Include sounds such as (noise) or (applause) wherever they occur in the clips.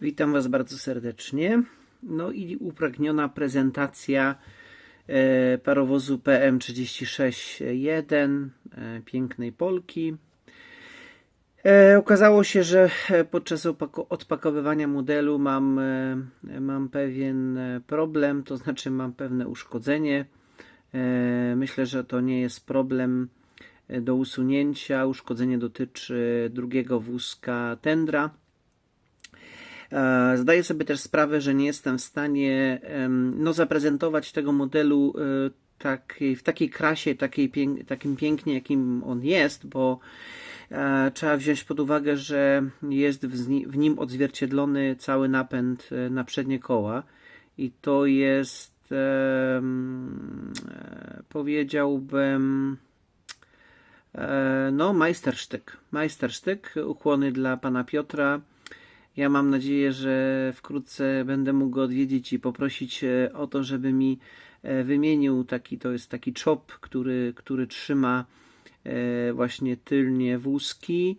Witam Was bardzo serdecznie. No i upragniona prezentacja e, parowozu PM36-1 e, pięknej Polki. E, Okazało się, że podczas odpakowywania modelu mam, mam pewien problem, to znaczy mam pewne uszkodzenie. Myślę, że to nie jest problem do usunięcia. Uszkodzenie dotyczy drugiego wózka tendra. E, Zdaję sobie też sprawę, że nie jestem w stanie no, zaprezentować tego modelu e, w takiej krasie, takiej, takim pięknie, jakim on jest, bo e, trzeba wziąć pod uwagę, że jest w, nim odzwierciedlony cały napęd na przednie koła i to jest powiedziałbym no majstersztyk. Majstersztyk, ukłony dla pana Piotra. Ja mam nadzieję, że wkrótce będę mógł go odwiedzić i poprosić e, o to, żeby mi e, wymienił taki, to jest taki czop, który, który trzyma e, właśnie tylnie wózki.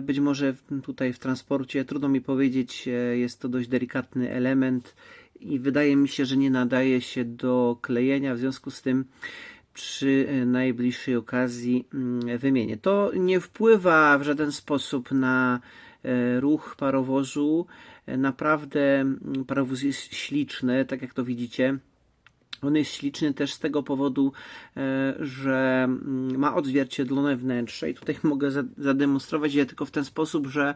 Być może tutaj w transporcie, trudno mi powiedzieć, jest to dość delikatny element i wydaje mi się, że nie nadaje się do klejenia, w związku z tym przy najbliższej okazji mm, wymienię. To nie wpływa w żaden sposób na ruch parowozu. E, Naprawdę mm, parowóz jest śliczny, tak jak to widzicie. On jest śliczny też z tego powodu, e, że mm, ma odzwierciedlone wnętrze i tutaj (laughs) mogę za- zademonstrować je tylko w ten sposób, że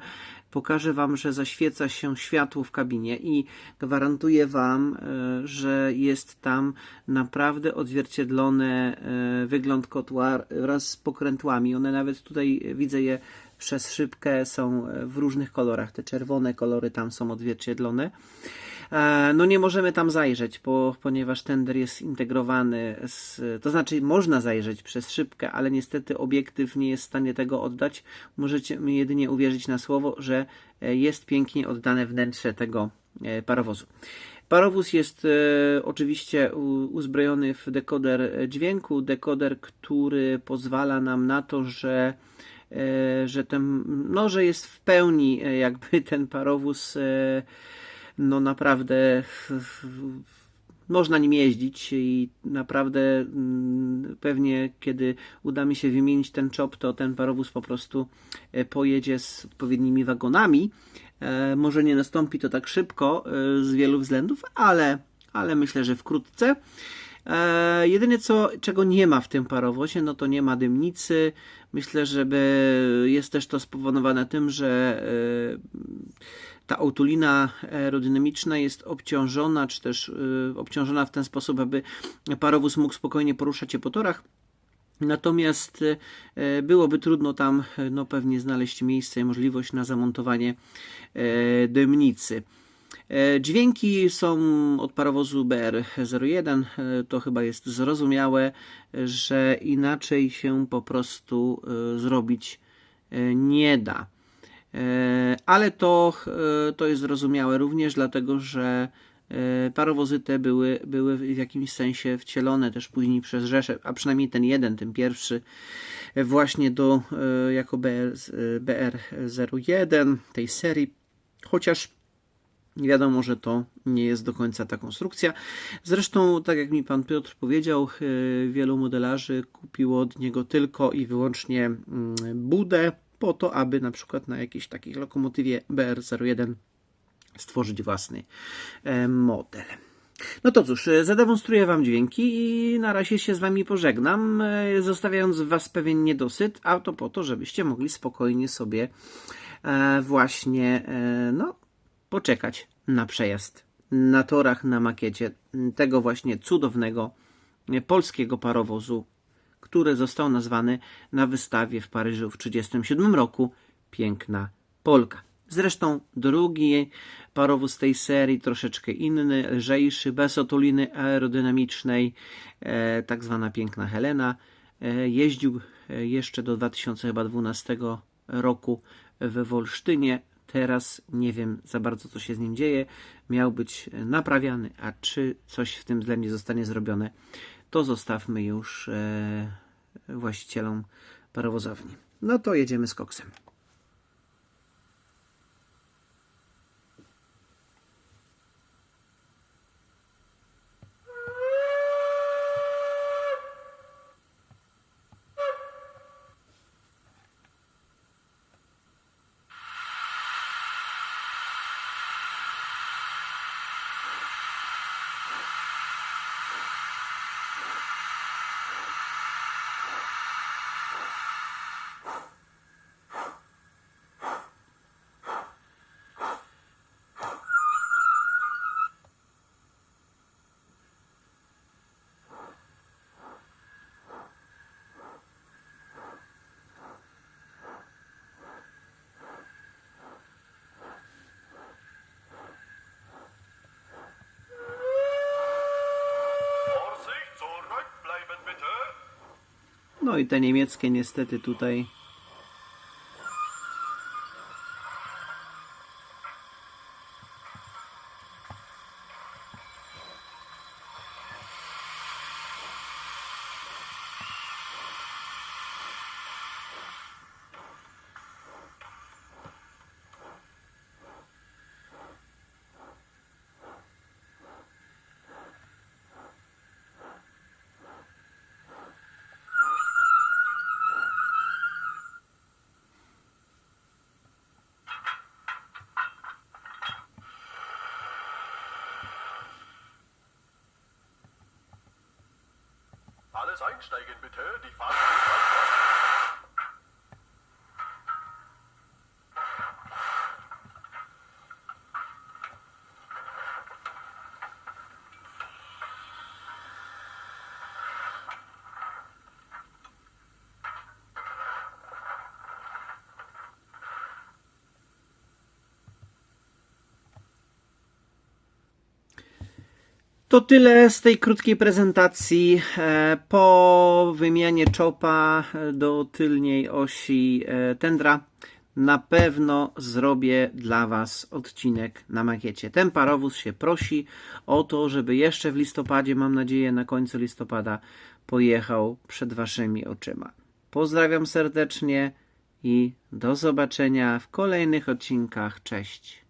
pokażę Wam, że zaświeca się światło w kabinie i gwarantuję Wam, e, że jest tam naprawdę odzwierciedlony e, wygląd kotła wraz z pokrętłami. One nawet tutaj widzę je przez szybkę są w różnych kolorach. Te czerwone kolory tam są odzwierciedlone. E, No nie możemy tam zajrzeć, bo, ponieważ tender jest integrowany z, to znaczy można zajrzeć przez szybkę, ale niestety obiektyw nie jest w stanie tego oddać. Możecie mi jedynie uwierzyć na słowo, że e, jest pięknie oddane wnętrze tego e, parowozu. Parowóz jest e, oczywiście uzbrojony w dekoder dźwięku, dekoder, który pozwala nam na to, że e, że ten, no, że jest w pełni e, jakby (laughs) ten parowóz e, no naprawdę można nim jeździć i naprawdę mm, pewnie kiedy uda mi się wymienić ten czop, to ten parowóz po prostu e, pojedzie z odpowiednimi wagonami. E, Może nie nastąpi to tak szybko e, z wielu względów, ale, ale myślę, że wkrótce. E, jedyne co, czego nie ma w tym parowozie, no to nie ma dymnicy. Myślę, że jest też to spowodowane tym, że e, ta autolina aerodynamiczna jest obciążona, czy też e, obciążona w ten sposób, aby parowóz mógł spokojnie poruszać się po torach. Natomiast e, byłoby trudno tam e, no, pewnie znaleźć miejsce i możliwość na zamontowanie e, dymnicy. E, Dźwięki są od parowozu BR01. E, To chyba jest zrozumiałe, że inaczej się po prostu e, zrobić nie da. Ale to, to jest zrozumiałe również dlatego, że parowozy te były, były w jakimś sensie wcielone też później przez Rzeszę, a przynajmniej ten jeden, ten pierwszy, właśnie do jako BR, BR01 tej serii, chociaż Wiadomo, że to nie jest do końca ta konstrukcja. Zresztą, tak jak mi pan Piotr powiedział, e, wielu modelarzy kupiło od niego tylko i wyłącznie mm, budę, po to, aby na przykład na jakiejś takiej lokomotywie BR01 stworzyć własny e, model. No to cóż, e, zademonstruję Wam dźwięki i na razie się z Wami pożegnam, zostawiając Was pewien niedosyt, a to po to, żebyście mogli spokojnie sobie właśnie, no, poczekać na przejazd na torach, na makiecie tego właśnie cudownego e, polskiego parowozu, który został nazwany na wystawie w Paryżu w 1937 roku Piękna Polka. Zresztą drugi parowóz tej serii, troszeczkę inny, lżejszy, bez otuliny aerodynamicznej, e, tak zwana Piękna Helena, e, jeździł e, jeszcze do 2012 roku we Wolsztynie. Teraz nie wiem za bardzo, co się z nim dzieje. Miał być naprawiany, a czy coś w tym względzie zostanie zrobione, to zostawmy już e, właścicielom parowozowni. No to jedziemy z koksem. No i te niemieckie niestety tutaj. Alles einsteigen bitte, die Fahrt geht To tyle z tej krótkiej prezentacji. E, Po wymianie czopa e, do tylniej osi e, tendra na pewno zrobię dla Was odcinek na makiecie. Ten parowóz się prosi o to, żeby jeszcze w listopadzie, mam nadzieję na końcu listopada, pojechał przed Waszymi oczyma. Pozdrawiam serdecznie i do zobaczenia w kolejnych odcinkach. Cześć.